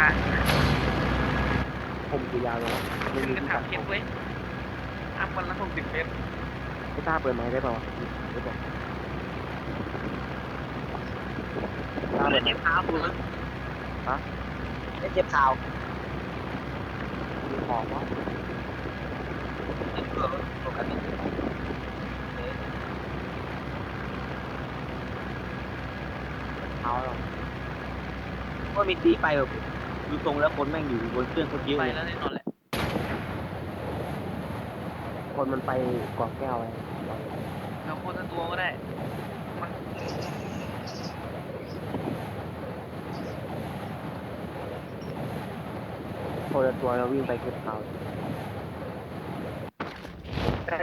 อะผมคือยาวเลยนะไม่ขึ้นมีกระที่ถาตัมดเพชรเว้ยอัพวันละหกสิบเมตรไม่กล้าเปิดไม้ได้เปล่าวะไม่บอกกล้าเปิดไหมเจ็บเท้าคุณฮะ เจ็บเท้ามีของวะปกติเท้าเราก็มีตีไปแบบ ดูตรงแล้วคนแม่งอยู่บนเครื่องคนเยอะไปเลยแล้วแน่นอนแหละคนมันไปกอกแก้วไงเราโคตรตัวก็ได้มาคนละตัวเราวิ่งไปเก็บเท้า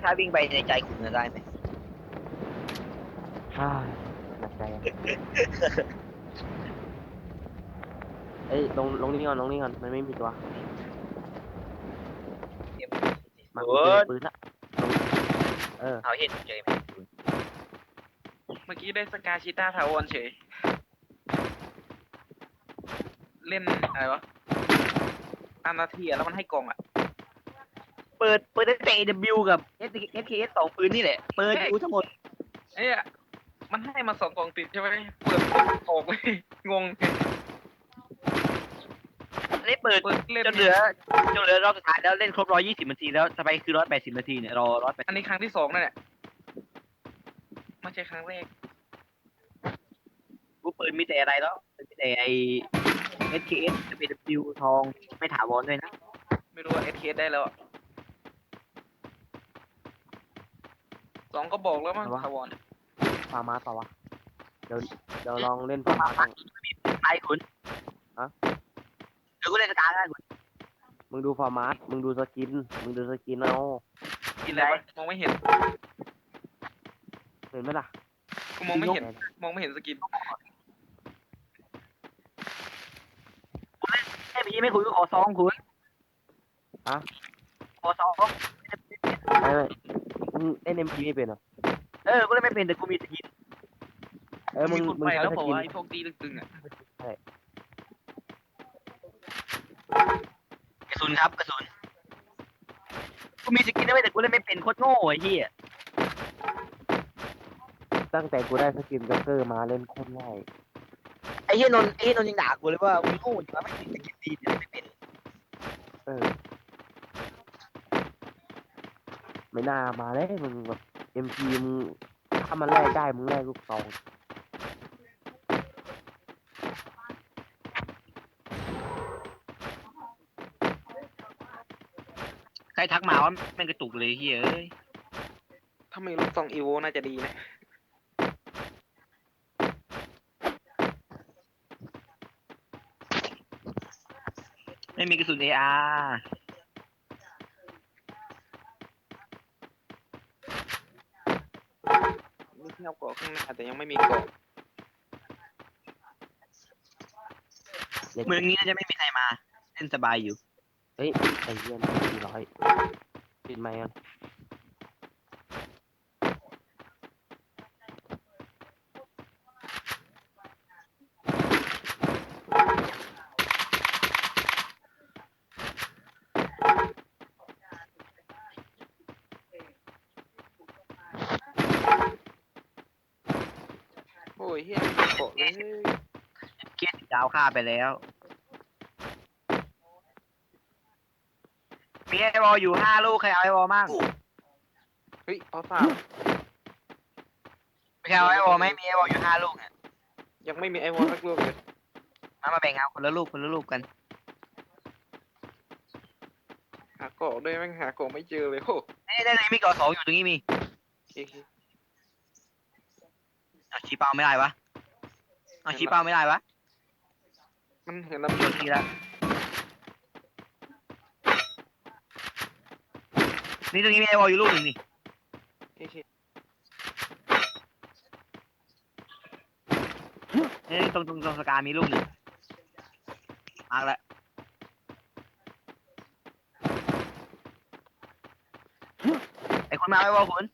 ถ้าวิ่งไปในใจคุณจะได้ไหมฮ่าหนักใจอะ เอ้ยลงลงนี่ก่อนลงนี่ก่อนมันไม่มีตัวมาโอ้เจยอปืนละลงเออเอาเห็นเจอไหมเมื่อกี้ได้สกาชิต้าทาวอนเฉย เล่นอะไรวะอันนาทีอะแล้วมันให้กล่องอะเปิดเปิดได้แต่ AW กับ SKS สองปืนนี่แหละ เปิดดูทั้งหมดเอ้ยมันให้มาสองกล่องติดใช่ไหมเปิดออกเลยงงอันนี้ เปิดเปิดเล่นจนเหลือจนเหลือรอบสุดท้ายแล้วเล่นครบร้อยยี่สิบนาทีแล้วสไปคือร้อยแปดสิบนาทีเนี่ยรอร้อยแปดอันนี้ครั้งที่สองนั่นแหละไม่ใช่ครั้งแรกกูปืนมีแต่อะไรแล้วมีแต่ไอ SKS SPW ทองไม่ถาวรด้วยนะ ไม่รู้ว่าเอสเคได้แล้วอะสองก็บอกแล้วมั้งทาวอนฟาร์มาต่อวะเดี๋ยวเดี๋ยวลองเล่นฟาร์มาบ้างไปคุณฮะเดี๋ยวกูเล่นสตาร์ทได้คุณมึงดูฟาร์มามึงดูสกิน มึงดูสกินเอากินอะไรวะมองไม่เห็น เห็นไหมล่ะกูมองไม่เห็น มองไม่เห็นสกิน แค่พี่ไม่คุยก็ขอซองคุณอะขอซองไม่ไม่มึงเล่นเอ็มพีไม่เป็นเหรอเออกูเล่นไม่เป็นแต่กูมีสกินเออมึงมีคนมึงไปใช้แล้วสบอกกินว่าไอ้พวกตีตึงๆอะ กระ สุนครับกระสุนกูมีสกินด้วยแต่กูเล่นไม่เป็นโคตรโง่ไอ้เหี้ยตั้งแต่กูได้สกินจ็อกเกอร์มาเล่นโคตรง่ายไอ้เหี้ยนนท์ไอ้เหี้ยนนท์ยังด่ากูเลยว่ามึงโง่จริงวะไม่มีสกินดีแต่เล่นไม่เป็นเออ ไม่น่ามาเลยมึงแบบเอ็มพีมึงถ้ามันแลกได้มึงแลกลูกซอง รทักมาว่าแม่งกระตุกเลยเฮ้ยเอ้ยถ้ามีลูกซองอีโวน่าจะดีนะ ไม่มีกระสุน AR มีที่เอาเกาะข้างหน้าแต่ยังไม่มีเกาะเล่นเมืองนี้น่าจะไม่มีใครมา เล่นสบายอยู่ เฮ้ยไอ้เยี่ยนสี่ร้อยปิดไมค์กันโอ้ยเฮียไม่มีเกาะเลย เกียร์สีดาวฆ่าไปแล้ว มีไอวอลอยู่ห้าลูกใครเอาไอวอลมั่งเฮ้ยเอาสามใครเอาไอวอลไหมมีไอวอลอยู่ห้าลูกเนี่ยยังไม่มีไอวอลสักลูกเลยมามาแบ่งเอาคนละลูกคนละลูกกันหาเกาะด้วยแม่งหาเกาะไม่เจอเลยโอ้นี่ได้เลยมีเกาะสองอยู่ตรงนี้มีเอะชี้เป้าไม่ได้วะเอะชี้เป้าไม่ได้วะมันเห็นแล้วโดนทีละ นี่ตรงนี้มีไอวอลอยู่ลูกหนึ่งนี่เฮ้ยนี่ตรงตรงตรงสกามีลูกหนึ่งมาแล้วไอคนมาไอวอลคุณ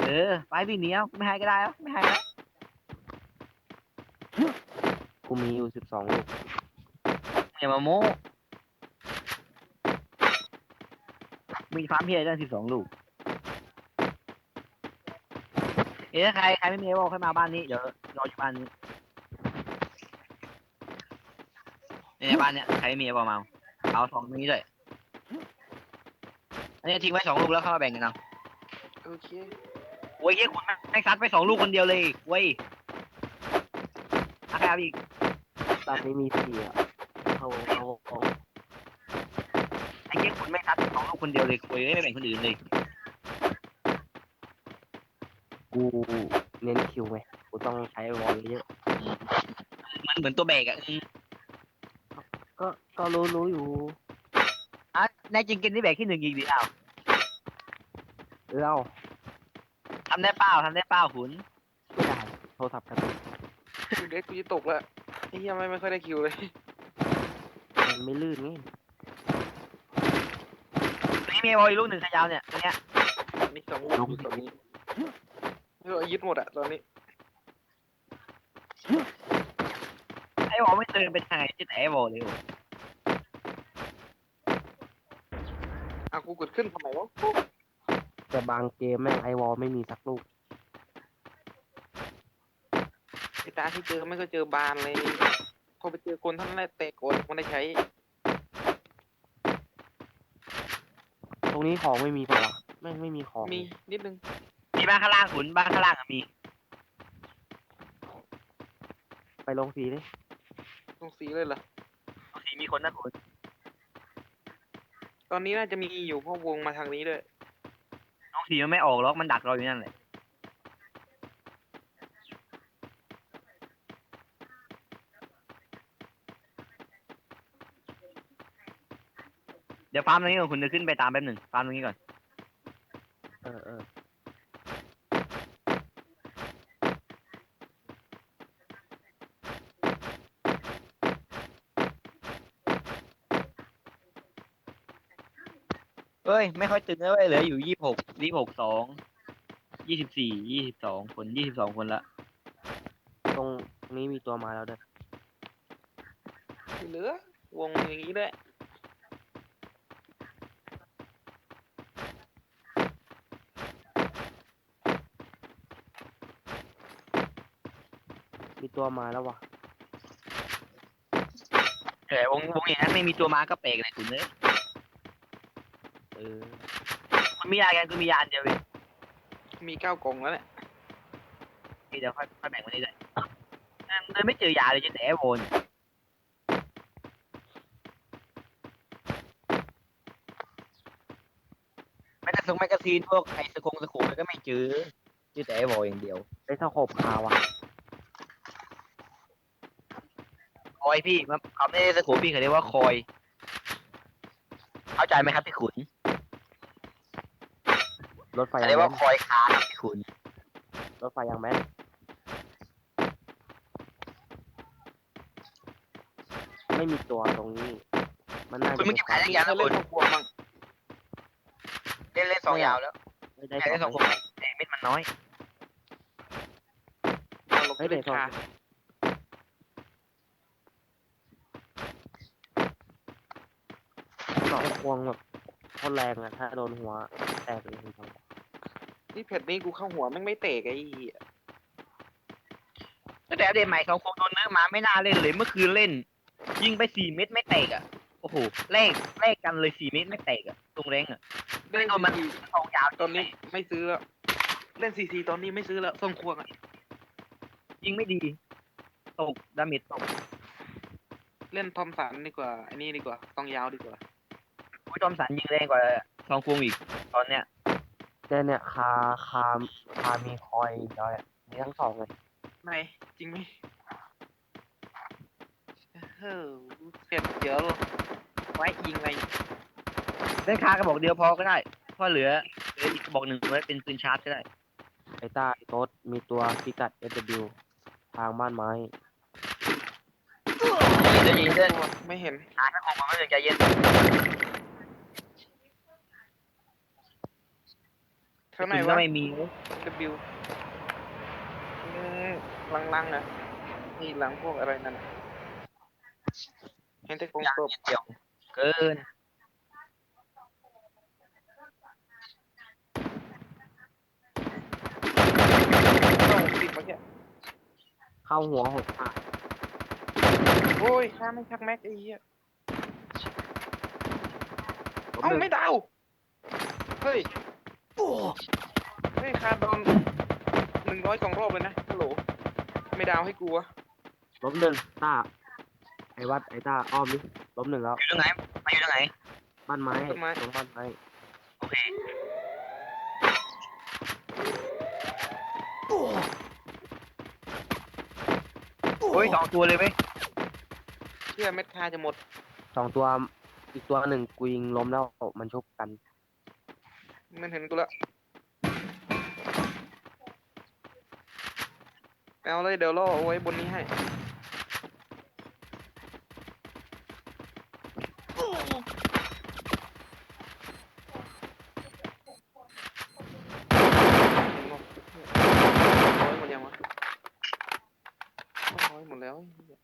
เออ ไปพี่เหนียวไม่ให้ก็ได้แล้วไม่ให้แล้ว กูมีอยู่สิบสองลูก อย่ามาโม้มีฟาร์มเพียได้สิบสองลูกเอ๊ะใครใครไม่มีไอ้บอกให้มาบ้านนี้เดี๋ยวรออยู่บ้านนี้เนี่ยบ้านเนี้ยใครไม่มีไอ้บอกมาเอาเอาสองตรงนี้ด้วยอันนี้ทิ้งไว้สองลูกแล้วเข้ามาแบ่งกันเอาโอเคโอ้ยเฮียคุณแม่งซัดไปสองลูกคนเดียวเลยเว้ยอะใครเอาอีกตอนนี้มีสี่อะ เขาเขาเขาไอ้เฮียคุณแม่งซัดไปสองลูกคนเดียวเลยคุยไม่แบ่งคนอื่นเลยกูเน้นคิวไงกูต้องใช้วอลเยอะมันเหมือนตัวแบกอะอืมก็ก็รู้รู้อยู่อะในจริงกินที่แบกที่หนึ่งอีกดีเอาเออเอาทำได้เปล่าทำได้เปล่าคุณไม่ได้โทรศัพท์กันเด็กกูจะตกแล้วไอ้เหี้ยไม่ไม่ค่อยได้คิวเลย มันไม่ลื่นไงนี่มีบอลอีกลูกหนึ่งขยาวเนี่ยตรงเนี้ยนี่สองลูกอยู่ตรงนี้ไม่รู้ยึดหมดอะตอนนี้ไอ้บอลไม่เตือนเป็นทางไหนที่ไหนไอ้บอลเลยโว้ยอะกูกดขึ้นทำไมวะแต่บางเกมแม่งไอวอลไม่มีสักลูกไอ้ตาที่เจอไม่ก็เจอบานเลย พอไปเจอคนท่านแรกเตะโกนมันได้ใช้ ตรงนี้ของไม่มีเปล่าวะแม่งไม่มีของมีนิดนึงมีบ้านข้างล่างขุนบ้านข้างล่างอะมี ไปลงสีดิตรงสีเลยเหรอ ตรงสีมีคนนะขุนตอนนี้น่าจะมีอยู่เพราะวงมาทางนี้ด้วย ตรงสีมันไม่ออกหรอกมันดักเราอยู่นั่นแหละ เดี๋ยวฟาร์มตรงนี้ก่อนคุณจะขึ้นไปตามแป๊บหนึ่งฟาร์มตรงนี้ก่อน เออเออเอ้ย ไม่ค่อยตึงแล้วเว้ยเหลืออยู่ยี่หกยี่หกสองยี่สิบสี่ยี่สิบสองคนยี่สิบสองคนละตรงนี้มีตัวมาแล้วเด้อเหลือ วงอย่างนี้ด้วย ตัวมาแล้ววะแต่วงวงอย่างนั้นไม่มีตัวมาก็เปลกเลยคุณเอ้ยเออมันมียากันคือมียาอันเดียวเองมีเก้ากล่องแล้วเนี่ยเดี๋ยวค่อยค่อยแบ่งวันนี้เลยมันไม่เจอยาเลยเจอแต่แอร์โวนแม้แต่ทรงแมกกาซีนพวกไอ้สกงสกูมันก็ไม่เจอเจอแต่ไอ้บอลอย่างเดียวไอ้ถ้าขบคาวะ คอยพี่มันเขาไม่ได้สกูพี่เขาเรียกว่าคอย เข้าใจไหมครับพี่ขุนรถไฟเขายังเรียกแม่ว่านคอยคาครับพี่ขุน รถไฟยังแม่นไม่มีตัวตรงนี้ มันน่าคุณจะไม่เก็บขายได้ยังนะเล่คุนณครอบครัวมั่งเล่นเล่นสองยาวแล้วไม่ได้อยากเล่นสสอองงคนไหมแต่เม็ดมันน้อย เอาลงเฮ้ยเล่เดี๋ยนวสองคา สองควงแบบโคตรแรงอะถ้าโดนหัวแตกเลยทีเดียวนี่เผ็ดนี้กูเข้าหัวแม่งไม่เตะไอ้เหี้ยตั้งแต่อัปเดตใหม่เขาคงโดนเนื้อมาไม่น่าเล่นเลยเมื่อคืนเล่น ยิงไปสี่เม็ดไม่แตกอะโอ้โหแลกแลกกันเลยสี่เม็ดไม่แตกอะตรงแรงอะเล่นโดนมันซีสองยาวตอนนี้ไม่ซื้อแล้วเล่นซีซีตอนนี้ไม่ซื้อแล้วส่งควงอะยิงไม่ดี ตกดาเมจตก เล่นทอมสันดีกว่า อันนี้ดีกว่าต้องยาวดีกว่า ผู้จอมสันยิงแรงกว่าทองควงอีก ตอนเนี้ยแต่เนี่ยคาคาคามีคอยเดียวเนี่ยมีทั้งสองเลยไหนจริงไหมเฮ้อเสร็จเดี๋ยวไว้ยิงอะไรเล่นคากระบอกเดียวพอก็ได้เพราะเหลือเหลืออีกกระบอกหนึ่งไว้เป็นปืนชาร์จก็ได้ไอ้ต้าไอ้โต๊ดมีตัวพิกัด SW ทางบ้านไม้เดี๋ยวยิงเดินไม่เห็นหาทั้งของมันไม่ถึงใจเย็น ท่าไหร่ปืนวะก็ไม่มี W อืมลังๆนะนี่หลังพวกอะไรนั่นน่ะเห็นแต่กองอย่างกบนิดเดียวเกินต้องติดมาแค่เข้าหัวหกอะโอ้ยข้าไม่ชักแม็กไอ้เหี้ยล้มเอ้าหนึ่งไม่ดาวเฮ้ย เฮ้ยคาโดนหนึ่งร้อยสองรอบเลยนะฮัลโหลไม่ดาวให้กูวะล้มหนึ่งต้า ไอ้วัดไอ้ต้าอ้อมดิล้มหนึ่งแล้ว อยู่ตรงไหนมาอยู่ตรงไหน บ้านไม้ตรงบ้านไม้โอเคโอ้ยสองตัวเลยไหมเชื่อเม็ดคาจะหมด สองตัว อีกตัวหนึ่งกูยิงล้มแล้วมันชุบกัน มันเห็นกูละแมวเลยเดี๋ยวล่อเอาไว้บนนี้ให้ร้อยหมดยังวะร้อยหมดแล้วไอ้เหี้ย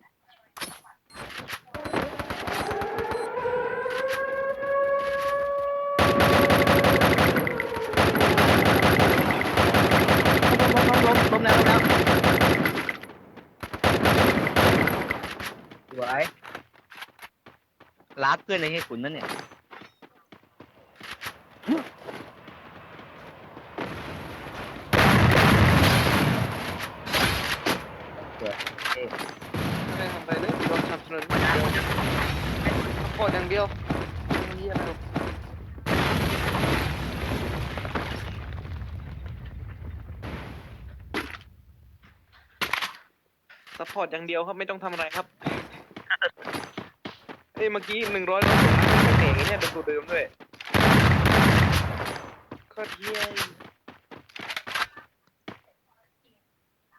ล้มล้มล้มแล้วล้มแล้วส วยรักเพื่อนในให้ขุนนั่นเนี่ยไม่ได้ทำไรเลยโดนทำถนนมาโคตรอย่างเดียวเหี้ยอะไรหรอกซัพพอร์ตอย่างเดียวครับไม่ต้องทำอะไรครับ เอ้ยเมื่อกี้หนึ่งร้อยไม่เตะไอ้เนี่ยเป็นตัวเดิมด้วยโคตรเฮี้ย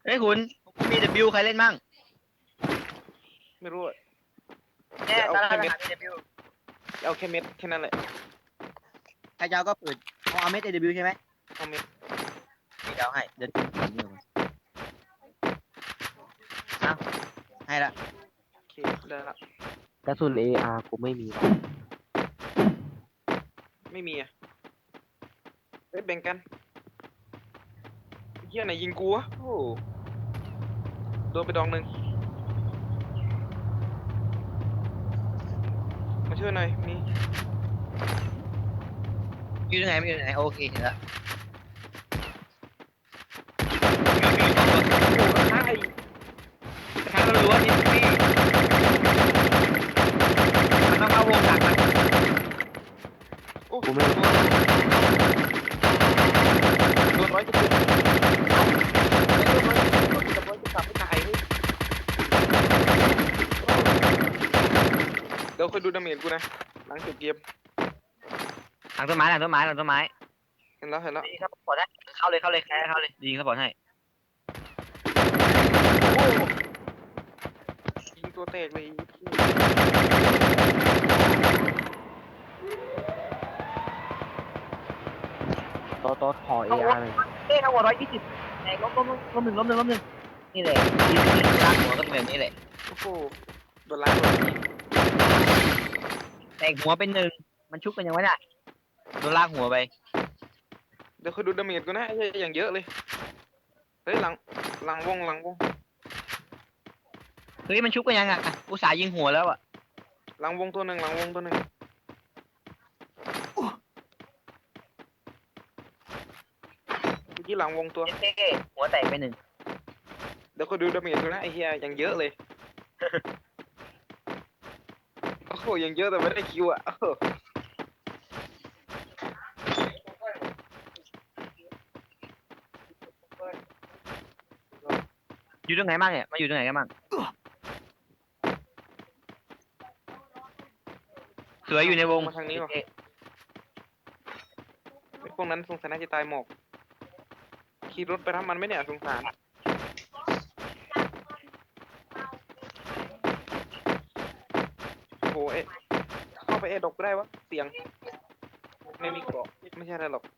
เฮ้ยขุนมี W ใครเล่นมั่งไม่รู้อะเนี่ยเอาตาแค่ลาเม็ดหา W เอาแค่เม็ดแค่นั้นแหละใครจะเอาก็เปิดเอาเอาเม็ด W ใช่ไหมเอาเม็ดนี่เดี๋ยวให้เดี๋ยวทิ้งถุงมือมาเอาให้ละ โอเคได้ละ กระสุน AR กูไม่มีว่ะไม่มีอะเฮ้ยแบ่งกันเฮียไหนยิงกูวะโอ้โหโดนไปดองหนึ่งมาช่วยหน่อยมี อยู่ตรงไหนไม่อยู่ตรงไหนโอเคเห็นละ โอ้กระทะไอ้ กระทะก็รู้ว่านี่นี่มันต้องเข้าวงดักมัน โอ้ กูไม่ โดนโดนร้อยจะเป็นโดนร้อยจะร้อยจะกลับไม่ตายเฮ้ยเดี๋ยว คอยดูดาเมจกูนะหลังจบเกมหลังต้นไม้หลังต้นไม้หลังต้นไม้เห็นแล้วเห็นแล้วยิงครับปอดได้เข้าเลยเข้าเลยแค่เข้าเลยยิงครับปอดให้โอ้ยิงตัวแตกเลยโต๊ะโต๊ะขอ AR หน่อยเอ้ยทั้งหมดร้อยยี่สิบแตกล้มล้มล้มหนึ่งล้มหนึ่งล้มหนึ่งนี่แหละยิงยิงลากหัวก็เป็นแบบนี้แหละโอ้โหโดนล้างเลย แตกหัวเป็นหนึ่งมันชุบกันยังไงน่ะโดนลากหัวไปเดี๋ยวคอยดูดาเมจกูนะไอ้เหี้ยอย่างเยอะเลย เฮ้ยหลังหลังวงหลังวงเฮ้ยมันชุบกันยังอะอุตส่าห์ยิงหัวแล้วอะหลังวงตัวหนึ่งหลังวงตัวหนึ่งเมื่อกี้หลังวงตัวเท่ๆหัวแตกไปหนึ่งเดี๋ยวคอยดูดาเมจกูนะไอ้เหี้ยอย่างเยอะเลยโอ้โหอย่างเยอะแต่ไม่ได้คิวอะโอ้โหอยู่ตรงไหนบ้างเนี่ยมาอยู่ตรงไหนกันบ้างสวยอยู่ในวงมาทางนี้ว่ะเท่ไอ้พวกนั้นสงสารน่าจะตายหมกขี่รถไปรับมันไหมเนี่ยสงสารโอ้โหเอ๊ะ เข้าไปเอดกก็ได้วะเสียง ไม่มีเกราะไม่ใช่อะไรหรอกๆ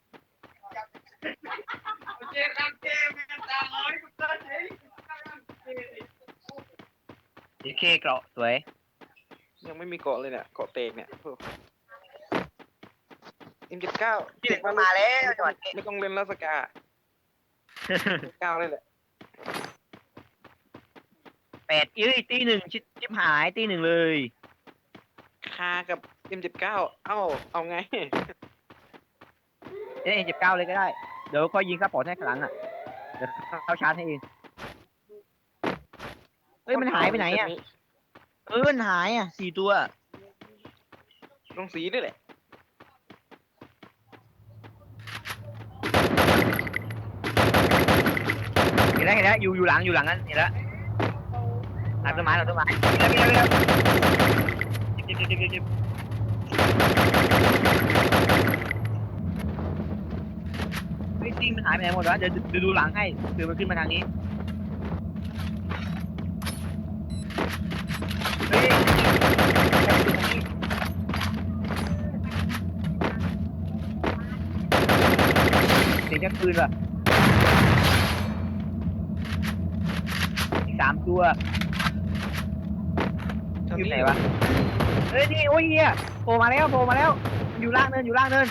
เคเกราะสวย ยังไม่มีเกาะเลยเนี่ยเกาะเตกเนี่ยเอ็มเจ็ดเก้าที่หนึ่งก็มาแล้วจังหวัดนี้ไม่ต้องเล่นแล้วสกาเก้าเลยแหละแปดเอ้ยตีหนึ่งชิบชิบหายตีหนึ่งเลย คากับ เอ็มเจ็ดเก้าเอ้า เอาไงเอ้ยเจ็บเก้าเลยก็ได้ เดี๋ยวค่อยยิงซัพพอร์ตให้ข้างหลังอะ เดี๋ยวเข้าชาร์จให้เอง เฮ้ยมันหายไปไหนอะ เออมันหายอะสี่ตัว ลงสีด้วยแหละ เห็นแล้วเห็นแล้วอยู่อยู่หลังอยู่หลังนั้นเห็นแล้วหลังต้นไม้หลังต้นไม้เห็นแล้วเห็นแล้วเห็นแล้วเก็บเก็บเก็บเก็บเก็บ เฮ้ยจริงมันหายไปไหนหมดวะเดี๋ยวเดี๋ยวดูหลังให้เดี๋ยวมันขึ้นมาทางนี้เฮ้ยเสียงแค่ปืนว่ะอีกสามตัว อยู่ไหนวะ เฮ้ยนี่โอ้ยเฮียโผล่มาแล้วโผล่มาแล้ว อยู่ล่างเนินอยู่ล่างเนิน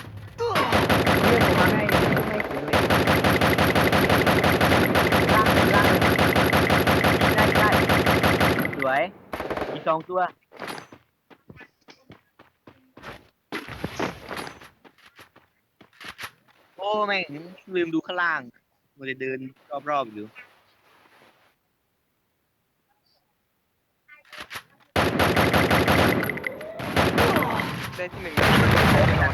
เฮียโผล่มาให้ให้เสียงเลยล่างเนินล่างเนินได้ได้สวยอีกสองตัวโอ้แม่งลืมดูข้างล่างมันจะเดินรอบๆอยู่ ได้ที่หนึ่งแล้ว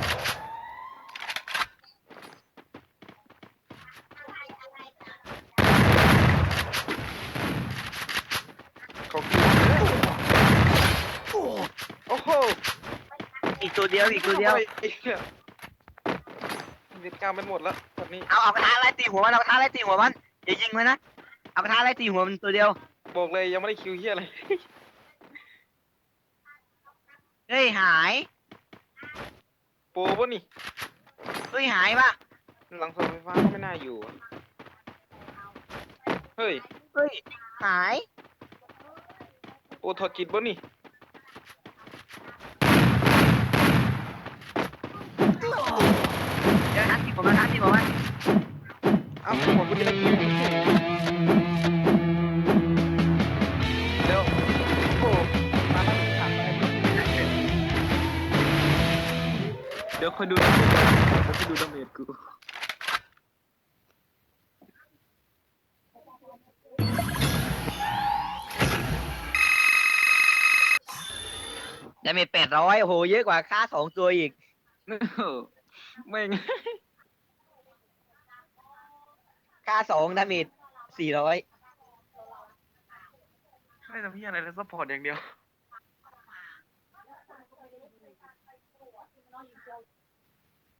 เขาคิวโอ้โหอีกตัวเดียวอีกตัวเดียวโอ้ไอ้เหี้ยเด็ดกลางเป็นหมดแล้วตอนนี้เอาเอากระทะไล่ตีหัวมันเอากระทะไล่ตีหัวมันอย่ายิงมันนะเอากระทะไล่ตีหัวมันตัวเดียวบอกเลยยังไม่ได้คิวเฮียอะไร เฮ้ยหายโปรป่ะนี่เฮ้ยหายป่ะหลังเสาไฟฟ้าก็ไม่น่าอยู่อะเฮ้ยเฮ้ยหายโอถอดจิตป่ะนี่เดี๋ยวทันที่ผมมาทันที่ผมมา เอ้าวผมก็จะคิวเดี๋ยวคอยดูนะเดี๋ยวคอยดูดาเมจกูดาเมจแปดร้อยโอ้โหเยอะกว่าค่าสองตัวอีก ไม่งค่าสองดาเมจสี่ร้อย ไม่ทำพี่อะไรแล้วซัพพอร์ตอย่างเดียว